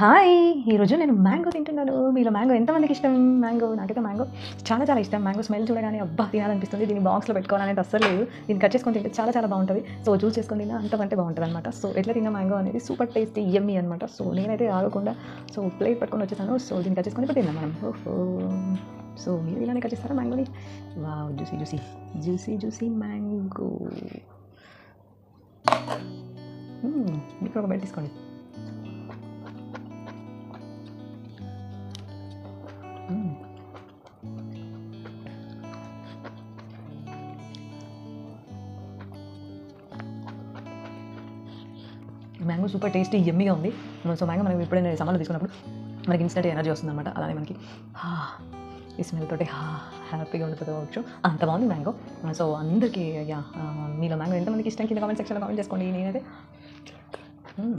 Hi ఈరోజు నేను mango తింటున్నాను. మీలో మ్యాంగో ఎంతమందికి ఇష్టం? మ్యాంగో నాకైతే మ్యాంగో చాలా చాలా ఇష్టం. మ్యాంగో స్మెల్ చూడగానే అబ్బా తినాలనిపిస్తుంది. దీన్ని బాక్స్లో పెట్టుకోవాలనేది అస్సలు లేదు. దీన్ని కట్ చేసుకొని తింటే చాలా చాలా బాగుంటుంది. సో జ్యూస్ చేసుకొని తిన్నా అంతకంటే బాగుంటుంది అనమాట సో ఎట్లా తిన్న మ్యాంగో అనేది సూపర్ టేస్టీ ఎమ్మి అనమాట సో నేనైతే ఆగకుండా సో ప్లేట్ పట్టుకొని వచ్చేసాను. సో దీన్ని కట్ చేసుకొని ఇప్పుడు తిన్నాం మనం. ఓహో. సో మీరు ఇలానే కట్ చేస్తారా మ్యాంగోని? వా juicy juicy. Juicy juicy mango. మీకు ఒక బయట తీసుకోండి. మ్యాంగో సూపర్ టేస్టీ ఎమ్మిగా ఉంది. సో మ్యాంగో మనం ఎప్పుడైనా సమ్మర్లో తీసుకున్నప్పుడు మనకి ఇన్స్టెంట్ ఎనర్జీ వస్తుంది అనమాట అలానే మనకి హా, ఈ స్మెల్ తోటి హ్యాపీగా ఉండిపోవచ్చు అంత బాగుంది మ్యాంగో. సో అందరికీ యా మీలో మ్యాంగో ఎంతమందికి ఇష్టం? కింద కామెంట్ సెక్షన్లో కామెంట్ చేసుకోండి నేనైతే. Hmm.